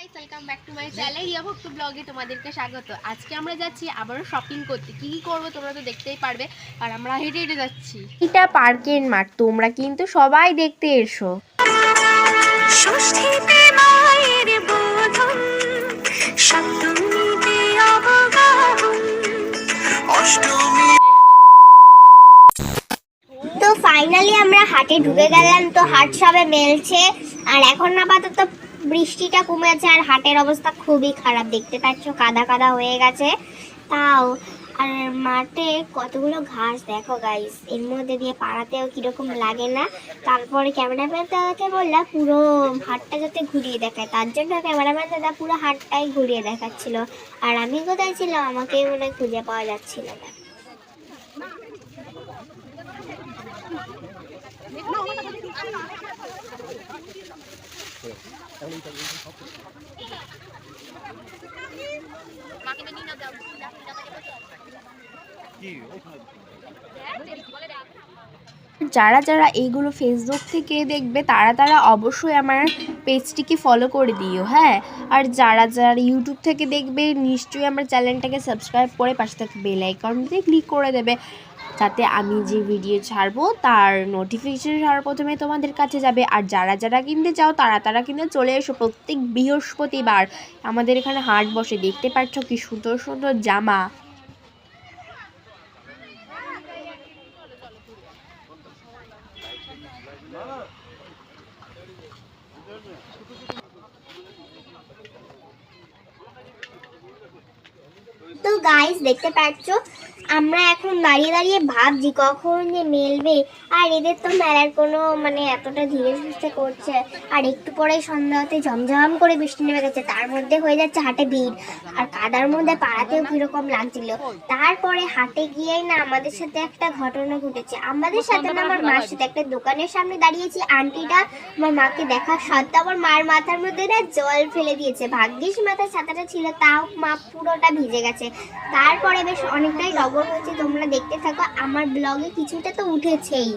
Welcome back to my channel ইয়াভক্ত ব্লগে তোমাদেরকে স্বাগত। আজকে আমরা যাচ্ছি আবারও শপিং করতে। কি কি করব তোমরা তো দেখতেই পারবে। আর আমরা হেঁটে হেঁটে যাচ্ছি। এটা পার্কের মাঠ তোমরা কিন্তু সবাই দেখতে এসো। তো ফাইনালি আমরা হাটে ঢুকে গেলাম। তো হাট সবে মেলছে। আর এখন আপাতত বৃষ্টিটা কমেছে আর হাটের অবস্থা খুবই খারাপ দেখতে পাচ্ছ কাদা কাদা হয়ে গেছে তাও আর মাঠে কতগুলো ঘাস দেখো গাইস এর মধ্যে দিয়ে পাড়াতেও কীরকম লাগে না তারপরে ক্যামেরাম্যান দাদাকে বললাম পুরো হাটটা যাতে ঘুরিয়ে দেখায় তার জন্য ক্যামেরাম্যান দাদা পুরো হাটটাই ঘুরিয়ে দেখাচ্ছিল আর আমি কোথায় ছিলাম আমাকে মনে হয় খুঁজে পাওয়া যাচ্ছিল না যারা যারা এইগুলো ফেসবুক থেকে দেখবে, তারা তারা অবশ্যই আমার পেজটিকে ফলো করে দিও হ্যাঁ? আর যারা যারা ইউটিউব থেকে দেখবে, নিশ্চয়ই আমার চ্যানেলটাকে সাবস্ক্রাইব করে পাশে থাকা বেল আইকনটিতে ক্লিক করে দেবে। যাতে আমি যে ভিডিও ছাড়বো, তার নোটিফিকেশন সবার প্রথমে তোমাদের কাছে যাবে। আর যারা যারা কিনতে চাও, তারা তারা কিন্তু চলে এসো প্রত্যেক বৃহস্পতিবার। আমাদের এখানে হাট বসে, দেখতে পাচ্ছ কি সুন্দর সুন্দর জামা। তো গাইস দেখতে পাচ্ছ আমরা এখন দাঁড়িয়ে দাঁড়িয়ে ভাবছি কখন যে মেলবে। আর এদের তো মেলার কোনো মানে এতটা ধীরে সুস্থে করছে। আর একটু পরে সন্ধ্যা হতে ঝমঝম করে বৃষ্টি নেমে গেছে। তার মধ্যে হয়ে যাচ্ছে হাটে ভিড়। আর কাদার মধ্যে পাড়াতেও কীরকম লাগছিল। তারপরে হাটে গিয়েই না আমাদের সাথে একটা ঘটনা ঘটেছে। আমাদের সাথে না আমার মার সাথে একটা দোকানের সামনে দাঁড়িয়েছি। আন্টিটা আমার মাকে দেখা সত্ত্বেও আমার মার মাথার মধ্যে না জল ফেলে দিয়েছে। ভাগ্যিস মাথার ছাতাটা ছিল, তাও মা পুরোটা ভিজে গেছে। তারপরে বেশ অনেকটাই রগর হয়েছে তোমরা দেখতে থাকো। আমার ব্লগে কিছুটা তো উঠেছেই।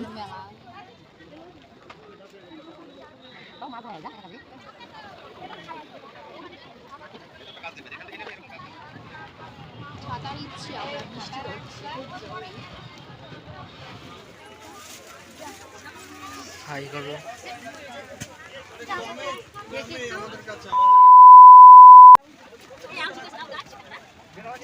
ছাতার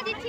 ইচ্ছে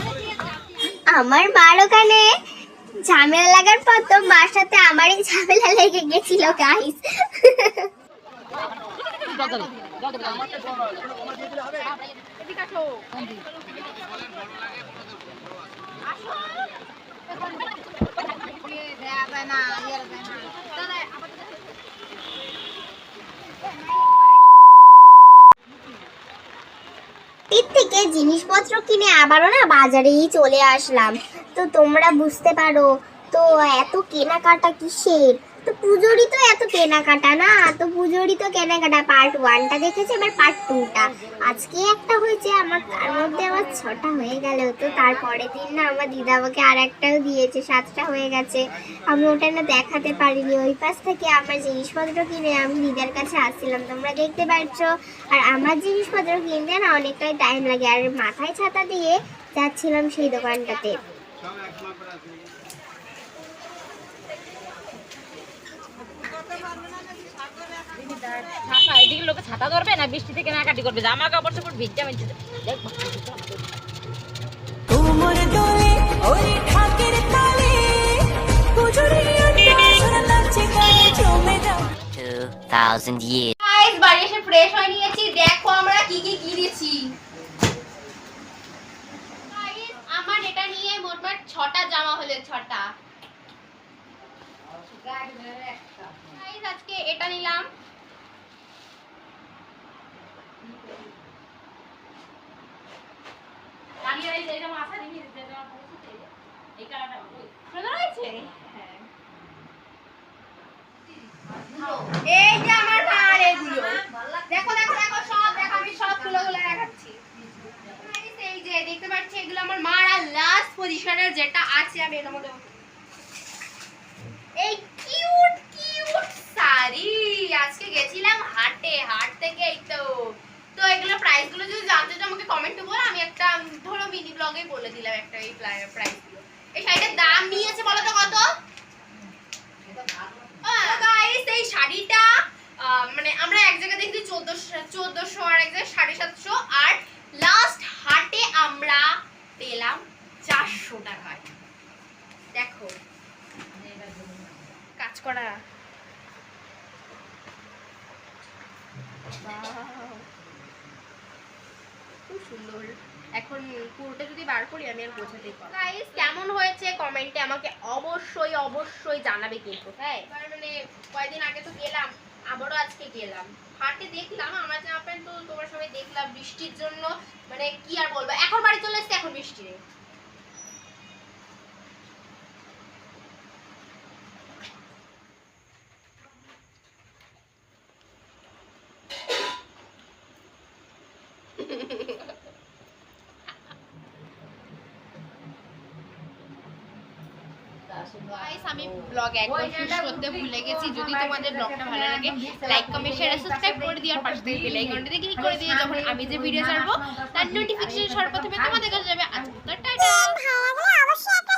আমার মার ওখানে ঝামেলা লাগার পর তো মার সাথে আমারই ঝামেলা লেগে গেছিল গাইস না হাটের থেকে জিনিসপত্র কিনে আবারও না বাজারেই চলে আসলাম। তো তোমরা বুঝতে পারো, তো এত কেনাকাটা কিসের? তো পুজোরই তো এত কেনাকাটা না? তো পুজোরই তো কেনাকাটা পার্ট ওয়ানটা দেখেছে, এবার পার্ট টুটা আজকে একটা হয়েছে, আমার তার মধ্যে আমার ছটা হয়ে গেল তো তারপরের দিন না আমার দিদা আমাকে আর একটাও দিয়েছে, সাতটা হয়ে গেছে। আমি ওটা না দেখাতে পারিনি, ওই পাশ থেকে আমার জিনিসপত্র কিনে আমি দিদার কাছে আসছিলাম। তোমরা দেখতে পাচ্ছ, আর আমার জিনিসপত্র কিনতে না অনেকটাই টাইম লাগে, আর মাথায় ছাতা দিয়ে যাচ্ছিলাম সেই দোকানটাতে। ছাতা এদিকে লোকে ছাতা ধরবে না বৃষ্টিতে কেনাকাটি করবে। জামা কাপড় চোপড় ভিজা মিজে দেখ দোলে ওরে ঢাকের তালে পুজোরে নাচে গানে জমে যাও 2000 years গাইস বাড়ি এসে ফ্রেশ হয়ে নিয়েছি। দেখো আমরা কি কি কিনেছি। আমার এটা নিয়ে মোটমাট ছটা জামা হলে ছটা। আজকে এটা নিলাম? এই যে আমার মার এগুলো। দেখো দেখো দেখো সব দেখো আমি সব খুলে খুলে দেখাচ্ছি। এই যে দেখতে পাচ্ছি এগুলো আমার মার আর লাস্ট পজিশনে যেটা আছে আমি এর মধ্যে এই কিউট কিউট শাড়ি। আজকে গেছিলাম হাটে হাট থেকে এই তো। তো এগুলো প্রাইসগুলো যদি জানতে চাও, আমাকে কমেন্টে বলো। আমি একটা ধরো মিনি ব্লগে বলে দিলাম একটা এই প্রাইসগুলো। এই শাড়িটার দাম নিয়েছে বলো তো কত? এই শাড়িটা মানে আমরা এক জায়গায় দেখি চোদ্দশো চোদ্দশো আর এক জায়গায় সাড়ে সাতশো। আর লাস্ট হাটে আমরা পেলাম চারশো টাকায়। দেখো। কাজ করা! খুব সুন্দর। এখন পুরোটা যদি বার করি, আমি আর বোঝাতেই পারব কেমন হয়েছে কমেন্টে আমাকে অবশ্যই অবশ্যই জানাবে কিন্তু হ্যাঁ? এবার মানে কয়েকদিন আগে তো গেলাম, আবারও আজকে গেলাম। হাটে দেখলাম, আমার জামা প্যান্ট তো তোমার সবাই দেখলাম বৃষ্টির জন্য মানে কি আর বলব? এখন বাড়ি চলে এসছে, এখন বৃষ্টি নেই। গাইস আমি ব্লগ একদম শেষ করতে ভুলে গেছি। যদি তোমাদের ব্লগটা ভালো লাগে লাইক কমেন্ট শেয়ার করে দিয়ে আর পাশে থেকে করে দিয়ে যখন আমি যে ভিডিও ছাড়বো, তার নোটিফিকেশন সর্বপ্রথমে তোমাদের কাছে যাবে। আচ্ছা, আজকে তো